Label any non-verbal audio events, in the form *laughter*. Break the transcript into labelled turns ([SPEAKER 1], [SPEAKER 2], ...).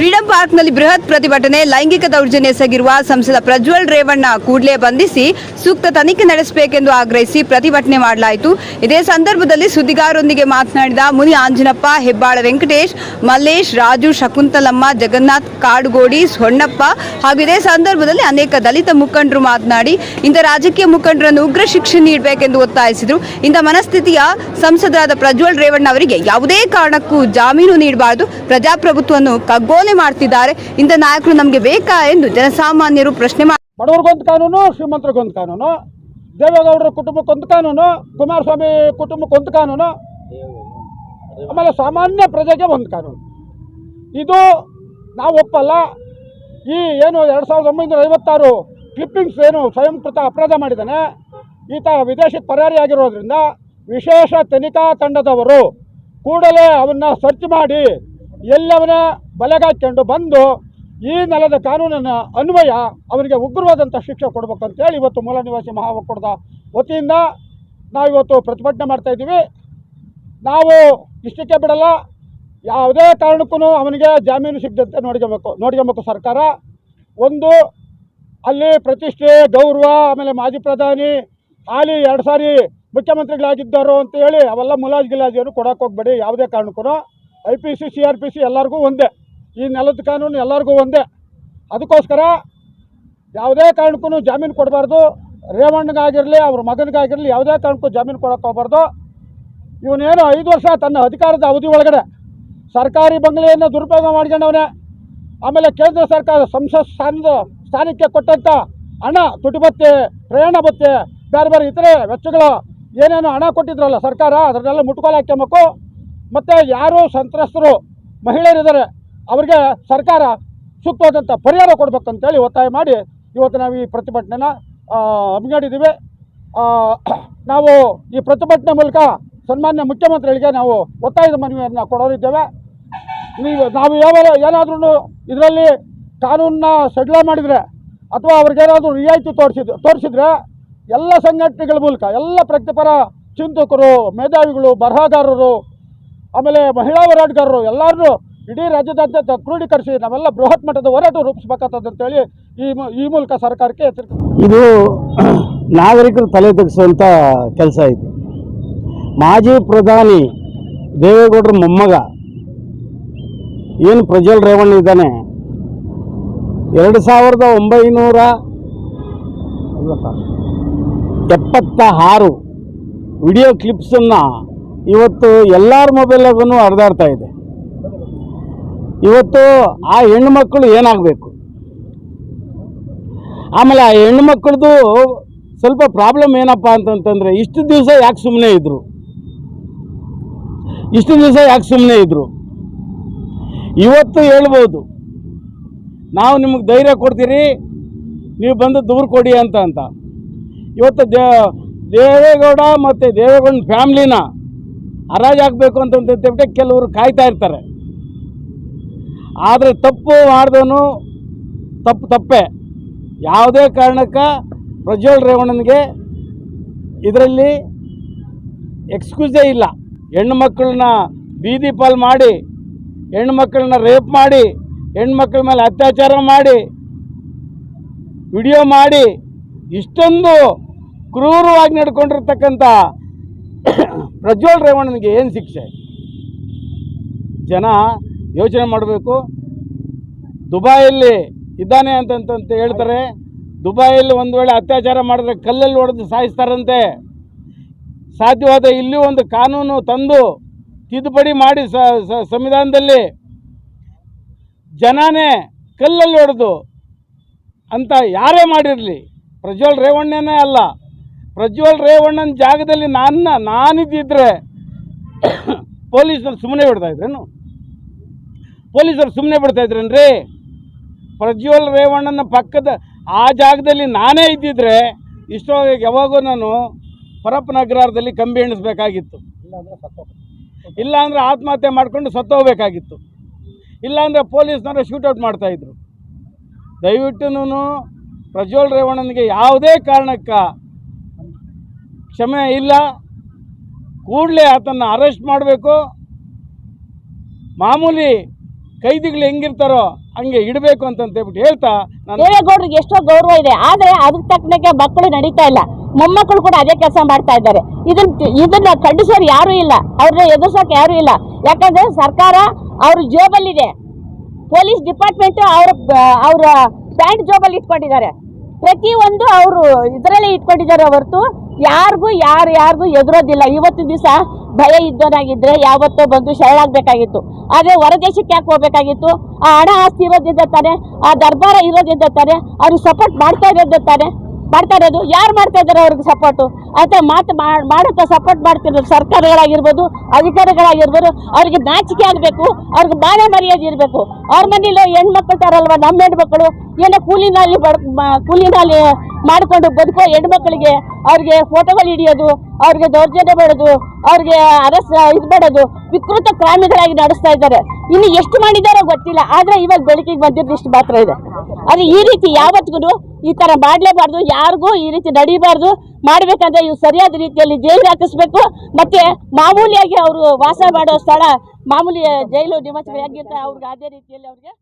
[SPEAKER 1] Freedom ಪಾರ್ಕ್ನಲ್ಲಿ ಬೃಹತ್ ಪ್ರತಿಭಟನೆ, ಲೈಂಗಿಕ ದೌರ್ಜನ್ಯ ಎಸಗಿರುವ ಸಂಸದ ಪ್ರಜ್ವಲ್ ರೇವಣ್ಣ ಕೂಡಲೇ ಬಂಧಿಸಿ ಸೂಕ್ತ ತನಿಖೆ ನಡೆಸಬೇಕೆಂದು ಆಗ್ರಹಿಸಿ ಪ್ರತಿಭಟನೆ ಮಾಡಲಾಯಿತು. ಇದೇ ಸಂದರ್ಭದಲ್ಲಿ ಸುದ್ದಿಗಾರರೊಂದಿಗೆ ಮಾತನಾಡಿದ ಮುನಿ ಆಂಜನಪ್ಪ, ಹೆಬ್ಬಾಳ ವೆಂಕಟೇಶ್, ಮಲ್ಲೇಶ್, ರಾಜು, ಶಕುಂತಲಮ್ಮ, ಜಗನ್ನಾಥ್, ಕಾಡುಗೋಡಿ ಹೊನ್ನಪ್ಪ ಹಾಗೂ ಇದೇ ಸಂದರ್ಭದಲ್ಲಿ ಅನೇಕ ದಲಿತ ಮುಖಂಡರು ಮಾತನಾಡಿ, ಇಂಥ ರಾಜಕೀಯ ಮುಖಂಡರನ್ನು ಉಗ್ರ ಶಿಕ್ಷೆ ನೀಡಬೇಕೆಂದು ಒತ್ತಾಯಿಸಿದರು. ಇಂಥ ಮನಸ್ಥಿತಿಯ ಸಂಸದರಾದ ಪ್ರಜ್ವಲ್ ರೇವಣ್ಣ ಅವರಿಗೆ ಯಾವುದೇ ಕಾರಣಕ್ಕೂ ಜಾಮೀನು ನೀಡಬಾರದು. ಪ್ರಜಾಪ್ರಭುತ್ವವನ್ನು ಕಗ್ಗೋಲೆ ಮಾಡ್ತಿದ್ದಾರೆ. ಇಂಥ ನಾಯಕರು ನಮಗೆ ಬೇಕಾ ಎಂದು ಜನಸಾಮಾನ್ಯರು ಪ್ರಶ್ನೆ
[SPEAKER 2] ಬಡವ್ರಿಗೊಂದು ಕಾನೂನು ಶ್ರೀಮಂತರಿಗೊಂದು ಕಾನೂನು, ದೇವೇಗೌಡರ ಕುಟುಂಬಕ್ಕೊಂದು ಕಾನೂನು, ಕುಮಾರಸ್ವಾಮಿ ಕುಟುಂಬಕ್ಕೊಂದು ಕಾನೂನು, ಆಮೇಲೆ ಸಾಮಾನ್ಯ ಪ್ರಜೆಗೆ ಒಂದು ಕಾನೂನು. ಇದು ನಾವು ಒಪ್ಪಲ್ಲ. ಈ ಏನು ಎರಡು ಸಾವಿರದ ಒಂಬೈನೂರ ಐವತ್ತಾರು ಕ್ಲಿಪ್ಪಿಂಗ್ಸ್ ಏನು ಸ್ವಯಂಕೃತ ಅಪರಾಧ ಮಾಡಿದ್ದಾನೆ. ಈತ ವಿದೇಶಕ್ಕೆ ಪರಾರಿಯಾಗಿರೋದ್ರಿಂದ ವಿಶೇಷ ತನಿಖಾ ತಂಡದವರು ಕೂಡಲೇ ಅವನ್ನ ಸರ್ಚ್ ಮಾಡಿ, ಎಲ್ಲವನ್ನ ಬಲೆಗಾಕೊಂಡು ಬಂದು ಈ ನೆಲದ ಕಾನೂನಿನ ಅನ್ವಯ ಅವರಿಗೆ ಉಗ್ರವಾದಂಥ ಶಿಕ್ಷೆ ಕೊಡಬೇಕು ಅಂತೇಳಿ ಇವತ್ತು ಮೂಲ ನಿವಾಸಿ ಮಹಾ ಒಕ್ಕೂಟದ ವತಿಯಿಂದ ನಾವಿವತ್ತು ಪ್ರತಿಭಟನೆ ಮಾಡ್ತಾ ಇದ್ದೀವಿ. ನಾವು ಇಷ್ಟಕ್ಕೆ ಬಿಡಲ್ಲ. ಯಾವುದೇ ಕಾರಣಕ್ಕೂ ಅವನಿಗೆ ಜಾಮೀನು ಸಿಗದಂತೆ ನೋಡ್ಕೊಬೇಕು ನೋಡ್ಕೊಬೇಕು ಸರ್ಕಾರ. ಒಂದು, ಅಲ್ಲಿ ಪ್ರತಿಷ್ಠೆ, ಗೌರವ, ಆಮೇಲೆ ಮಾಜಿ ಪ್ರಧಾನಿ, ಹಾಲಿ ಎರಡು ಸಾರಿ ಮುಖ್ಯಮಂತ್ರಿಗಳಾಗಿದ್ದರು ಅಂತ ಹೇಳಿ ಅವೆಲ್ಲ ಮುಲಾಜ್ ಗಿಲಾಜಿಯನ್ನು ಕೊಡೋಕೆ ಹೋಗ್ಬೇಡಿ. ಯಾವುದೇ ಕಾರಣಕ್ಕೂ. I P C C R P C ಎಲ್ಲರಿಗೂ ಒಂದೇ. ಈ ನೆಲದ ಕಾನೂನು ಎಲ್ಲರಿಗೂ ಒಂದೇ. ಅದಕ್ಕೋಸ್ಕರ ಯಾವುದೇ ಕಾರಣಕ್ಕೂ ಜಾಮೀನು ಕೊಡಬಾರ್ದು. ರೇವಣ್ಣಗಾಗಿರಲಿ, ಅವ್ರ ಮಗನಿಗಾಗಿರಲಿ ಯಾವುದೇ ಕಾರಣಕ್ಕೂ ಜಾಮೀನು ಕೊಡೋಕೆ ಹೋಗ್ಬಾರ್ದು. ಇವನೇನು ಐದು ವರ್ಷ ತನ್ನ ಅಧಿಕಾರದ ಅವಧಿ ಒಳಗಡೆ ಸರ್ಕಾರಿ ಬಂಗಲೆಯನ್ನು ದುರುಪಯೋಗ ಮಾಡ್ಕೊಂಡವನೇ. ಆಮೇಲೆ ಕೇಂದ್ರ ಸರ್ಕಾರ ಸಂಸತ್ ಸ್ಥಾನದ ಸ್ಥಾನಕ್ಕೆ ಕೊಟ್ಟಂಥ ಹಣ, ತುಟಿ ಭತ್ತೆ, ಪ್ರಯಾಣ ಭತ್ತೆ ಬೇರೆ ಬೇರೆ ಇತರೆ ವೆಚ್ಚಗಳು ಏನೇನು ಹಣ ಕೊಟ್ಟಿದ್ರಲ್ಲ ಸರ್ಕಾರ, ಅದನ್ನೆಲ್ಲ ಮುಟ್ಕೋಲು ಹಾಕ್ಯಬೇಕು ಮತ್ತು ಯಾರು ಸಂತ್ರಸ್ತರು, ಮಹಿಳೆಯರಿದ್ದಾರೆ. ಅವ್ರಿಗೆ ಸರ್ಕಾರ ಸೂಕ್ತವಾದಂಥ ಪರಿಹಾರ ಕೊಡ್ಬೇಕಂತೇಳಿ ಒತ್ತಾಯ ಮಾಡಿ ಇವತ್ತು ನಾವು ಈ ಪ್ರತಿಭಟನೆನ ಹಮ್ಮಿಕೊಂಡಿದ್ದೀವಿ. ನಾವು ಈ ಪ್ರತಿಭಟನೆ ಮೂಲಕ ಸನ್ಮಾನ್ಯ ಮುಖ್ಯಮಂತ್ರಿಗಳಿಗೆ ನಾವು ಒತ್ತಾಯದ ಮನವಿಯನ್ನು ಕೊಡೋರಿದ್ದೇವೆ. ನೀವು, ನಾವು ಯಾವ ಏನಾದ್ರೂ ಇದರಲ್ಲಿ ಕಾನೂನನ್ನ ಸಡಿಲ ಮಾಡಿದರೆ ಅಥವಾ ಅವ್ರಿಗೇನಾದರೂ ರಿಯಾಯಿತಿ ತೋರಿಸಿದ, ತೋರಿಸಿದ್ರೆ ಎಲ್ಲ ಸಂಘಟನೆಗಳ ಮೂಲಕ, ಎಲ್ಲ ಪ್ರಗತಿಪರ ಚಿಂತಕರು, ಮೇಧಾವಿಗಳು, ಬರಹಗಾರರು, ಆಮೇಲೆ ಮಹಿಳಾ ಹೋರಾಟಗಾರರು ಎಲ್ಲರನ್ನೂ ಇಡೀ ರಾಜ್ಯದಾದ್ಯಂತ ಕ್ರೋಢೀಕರಿಸಿ ನಾವೆಲ್ಲ ಬೃಹತ್ ಮಟ್ಟದ ಹೋರಾಟ ರೂಪಿಸ್ಬೇಕಾಗ್ತದಂತೇಳಿ ಈ ಈ ಮೂಲಕ ಸರ್ಕಾರಕ್ಕೆ
[SPEAKER 3] ಇದು *clears throat* ನಾಗರಿಕರು ತಲೆ ತೆಗೆಸುವಂಥ ಕೆಲಸ ಇದು. ಮಾಜಿ ಪ್ರಧಾನಿ ದೇವೇಗೌಡರ ಮೊಮ್ಮಗ ಏನು ಪ್ರಜ್ವಲ್ ರೇವಣ್ಣ ಇದ್ದಾನೆ? ಎರಡು ಸಾವಿರದ ಒಂಬೈನೂರ ಎಪ್ಪತ್ತ ಆರು ವಿಡಿಯೋ ಕ್ಲಿಪ್ಸನ್ನು ಇವತ್ತು ಎಲ್ಲರ ಮೊಬೈಲಾಗೂ ಹರಿದಾಡ್ತಾ ಇದೆ. ಇವತ್ತು ಆ ಹೆಣ್ಣುಮಕ್ಕಳು ಏನಾಗಬೇಕು? ಆಮೇಲೆ ಆ ಹೆಣ್ಣು ಮಕ್ಕಳದು ಸ್ವಲ್ಪ ಪ್ರಾಬ್ಲಮ್ ಏನಪ್ಪ ಅಂತಂತಂದರೆ, ಇಷ್ಟು ದಿವಸ ಯಾಕೆ ಸುಮ್ಮನೆ ಇದ್ದರು ಇಷ್ಟು ದಿವಸ ಯಾಕೆ ಸುಮ್ಮನೆ ಇದ್ದರು ಇವತ್ತು ಹೇಳ್ಬೋದು. ನಾವು ನಿಮಗೆ ಧೈರ್ಯ ಕೊಡ್ತೀರಿ, ನೀವು ಬಂದು ದೂರು ಕೊಡಿ ಅಂತ ಅಂತ. ಇವತ್ತು ದೇವೇಗೌಡ ಮತ್ತು ದೇವೇಗೌಡನ ಫ್ಯಾಮ್ಲಿನ ಹರಾಜಾಗಬೇಕು ಅಂತಂತ ಕೆಲವರು ಕಾಯ್ತಾ ಇರ್ತಾರೆ. ಆದರೆ ತಪ್ಪು ಮಾಡಿದವನು ತಪ್ಪು ತಪ್ಪೇ. ಯಾವುದೇ ಕಾರಣಕ್ಕೆ ಪ್ರಜ್ವಲ್ ರೇವಣ್ಣನಿಗೆ ಇದರಲ್ಲಿ ಎಕ್ಸ್ಕ್ಯೂಸೇ ಇಲ್ಲ. ಹೆಣ್ಣು ಮಕ್ಕಳನ್ನ ಬೀದಿ ಪಾಲ್ ಮಾಡಿ, ಹೆಣ್ಣು ಮಕ್ಕಳನ್ನ ರೇಪ್ ಮಾಡಿ ಹೆಣ್ಮಕ್ಳ ಮೇಲೆ ಅತ್ಯಾಚಾರ ಮಾಡಿ, ವಿಡಿಯೋ ಮಾಡಿ, ಇಷ್ಟೊಂದು ಕ್ರೂರವಾಗಿ ನಡ್ಕೊಂಡಿರ್ತಕ್ಕಂಥ ಪ್ರಜ್ವಲ್ ರೇವಣ್ಣನಿಗೆ ಏನು ಶಿಕ್ಷೆ? ಜನ ಯೋಚನೆ ಮಾಡಬೇಕು. ದುಬಾಯಲ್ಲಿ ಇದ್ದಾನೆ ಅಂತಂತ ಹೇಳ್ತಾರೆ. ದುಬಾಯಲ್ಲಿ ಒಂದು ವೇಳೆ ಅತ್ಯಾಚಾರ ಮಾಡಿದ್ರೆ ಕಲ್ಲಲ್ಲಿ ಹೊಡೆದು ಸಾಯಿಸ್ತಾರಂತೆ. ಸಾಧ್ಯವಾದ ಇಲ್ಲಿ ಒಂದು ಕಾನೂನು ತಂದು ತಿದ್ದುಪಡಿ ಮಾಡಿ ಸಂವಿಧಾನದಲ್ಲಿ ಜನನೇ ಕಲ್ಲಲ್ಲಿ ಹೊಡೆದು ಅಂತ ಯಾರೇ ಮಾಡಿರಲಿ, ಪ್ರಜ್ವಲ್ ರೇವಣ್ಣನೇ ಅಲ್ಲ. ಪ್ರಜ್ವಲ್ ರೇವಣ್ಣನ ಜಾಗದಲ್ಲಿ ನಾನು ನಾನಿದ್ದಿದ್ರೆ *coughs* ಪೊಲೀಸರು ಸುಮ್ಮನೆ ಬಿಡ್ತಾ ಇದ್ರೇನು ಪೊಲೀಸರು ಸುಮ್ಮನೆ ಬಿಡ್ತಾ ಇದ್ರೇನ್ರಿ? ಪ್ರಜ್ವಲ್ ರೇವಣ್ಣನ ಪಕ್ಕದ ಆ ಜಾಗದಲ್ಲಿ ನಾನೇ ಇದ್ದಿದ್ರೆ ಇಷ್ಟೋ ಯಾವಾಗೂ ನಾನು ಪರಪ್ಪನ ಅಗ್ರಹಾರದಲ್ಲಿ ಕಂಬಿ ಎಣಿಸ್ಬೇಕಾಗಿತ್ತು. ಇಲ್ಲಾಂದರೆ ಆತ್ಮಹತ್ಯೆ ಮಾಡಿಕೊಂಡು ಸತ್ತೋಗ್ಬೇಕಾಗಿತ್ತು ಇಲ್ಲಾಂದರೆ ಪೊಲೀಸ್ನವರು ಶೂಟೌಟ್ ಮಾಡ್ತಾಯಿದ್ರು ದಯವಿಟ್ಟು ಪ್ರಜ್ವಲ್ ರೇವಣ್ಣನಿಗೆ ಯಾವುದೇ ಕಾರಣಕ್ಕೆ ಕ್ಷಮೆ ಇಲ್ಲ. ಕೂಡಲೇ ಆತನ್ನು ಅರೆಸ್ಟ್ ಮಾಡಬೇಕು. ಮಾಮೂಲಿ ಕೈದಿಗಳು ಹೆಂಗಿರ್ತಾರೋ ಹಂಗೆ ಇಡಬೇಕು ಅಂತಂತೇಳ್ಬಿಟ್ಟು ಹೇಳ್ತಾ ನಾನು
[SPEAKER 4] ದೇವೇಗೌಡರಿಗೆ ಎಷ್ಟೋ ಗೌರವ ಇದೆ, ಆದ್ರೆ ಅದಕ್ಕೆ ತಕ್ಕನಾಗೆ ಮಕ್ಕಳು ನಡೀತಾ ಇಲ್ಲ. ಮೊಮ್ಮಕ್ಕಳು ಕೂಡ ಅದೇ ಕೆಲಸ ಮಾಡ್ತಾ ಇದ್ದಾರೆ. ಇದನ್ನ ಇದನ್ನ ಖಂಡಿಸೋರು ಯಾರು ಇಲ್ಲ. ಅವ್ರನ್ನ ಎದುರ್ಸೋಕೆ ಯಾರು ಇಲ್ಲ. ಯಾಕಂದ್ರೆ ಸರ್ಕಾರ ಅವ್ರ ಜೋಬಲ್ಲಿದೆ. ಪೊಲೀಸ್ ಡಿಪಾರ್ಟ್ಮೆಂಟ್ ಅವ್ರ ಅವ್ರ ಪ್ಯಾಂಟ್ ಜೋಬಲ್ಲಿ ಇಟ್ಕೊಂಡಿದ್ದಾರೆ. ಪ್ರತಿಯೊಂದು ಅವರು ಇದರಲ್ಲೇ ಇಟ್ಕೊಂಡಿದ್ದಾರೆ ಹೊರತು ಯಾರಿಗೂ ಯಾರು ಯಾರಿಗೂ ಎದುರೋದಿಲ್ಲ. ಇವತ್ತು ದಿವಸ ಭಯ ಇದ್ದವನಾಗಿದ್ರೆ ಯಾವತ್ತೋ ಬಂದು ಶರಣಾಗಬೇಕಾಗಿತ್ತು. ಆದರೆ ಹೊರದೇಶಕ್ಕೆ ಯಾಕೆ ಹೋಗ್ಬೇಕಾಗಿತ್ತು? ಆ ಹಣ ಆಸ್ತಿ ಇರೋದ್ರಿಂದ ತಾನೆ, ಆ ದರ್ಬಾರ ಇರೋದ್ರಿಂದ ತಾನೆ ಅವ್ರಿಗೆ ಸಪೋರ್ಟ್ ಮಾಡ್ತಾ ಇರೋದ್ರಿಂದ ತಾನೆ. ಮಾಡ್ತಾ ಇರೋದು, ಯಾರು ಮಾಡ್ತಾ ಇದ್ದಾರೆ ಅವ್ರಿಗೆ ಸಪೋರ್ಟು ಅಂತ ಮಾತು ಮಾಡುತ್ತಾ ಸಪೋರ್ಟ್ ಮಾಡ್ತಿರೋದು ಸರ್ಕಾರಗಳಾಗಿರ್ಬೋದು, ಅಧಿಕಾರಿಗಳಾಗಿರ್ಬೋದು, ಅವ್ರಿಗೆ ನಾಚಿಕೆ ಆಗಬೇಕು, ಅವ್ರಿಗೆ ಬಾಳೆ ಮರ್ಯಾದೆ ಇರಬೇಕು. ಅವ್ರ ಮನೇಲಿ ಹೆಣ್ಮಕ್ಳು ತಾರಲ್ವ ನಮ್ಮ ಹೆಣ್ಮಕ್ಳು? ಏನೋ ಕೂಲಿನಲ್ಲಿ ಬಡ್ ಕೂಲಿನಲ್ಲಿ ಮಾಡಿಕೊಂಡು ಬದುಕೋ ಹೆಣ್ಮಕ್ಳಿಗೆ ಅವ್ರಿಗೆ ಫೋಟೋಗಳು ಹಿಡಿಯೋದು, ಅವ್ರಿಗೆ ದೌರ್ಜನ್ಯ ಮಾಡೋದು, ಅವ್ರಿಗೆ ಅರಸ ಇದು ಮಾಡೋದು, ವಿಕೃತ ಕ್ರಾಮಿಗಳಾಗಿ ನಡೆಸ್ತಾ ಇದ್ದಾರೆ. ಇನ್ನು ಎಷ್ಟು ಮಾಡಿದಾರೋ ಗೊತ್ತಿಲ್ಲ, ಆದರೆ ಇವಾಗ ಬೆಳಕಿಗೆ ಬಂದಿದ್ದು ಇಷ್ಟು ಮಾತ್ರ ಇದೆ. ಅದು ಈ ರೀತಿ ಯಾವತ್ತಿಗೂ ಈ ತರ ಮಾಡಲೇಬಾರ್ದು, ಯಾರಿಗೂ ಈ ರೀತಿ ನಡೀಬಾರ್ದು. ಮಾಡ್ಬೇಕಂದ್ರೆ ಇವು ಸರಿಯಾದ ರೀತಿಯಲ್ಲಿ ಜೈಲು ಹಾಕಿಸ್ಬೇಕು. ಮತ್ತೆ ಮಾಮೂಲಿಯಾಗಿ ಅವರು ವಾಸ ಮಾಡೋ ಸ್ಥಳ, ಮಾಮೂಲಿ ಜೈಲು ನಿವಾಸಿಗಳಾಗಿರ್ತಾರೆ ಅವ್ರಿಗೆ ಅದೇ ರೀತಿಯಲ್ಲಿ ಅವ್ರಿಗೆ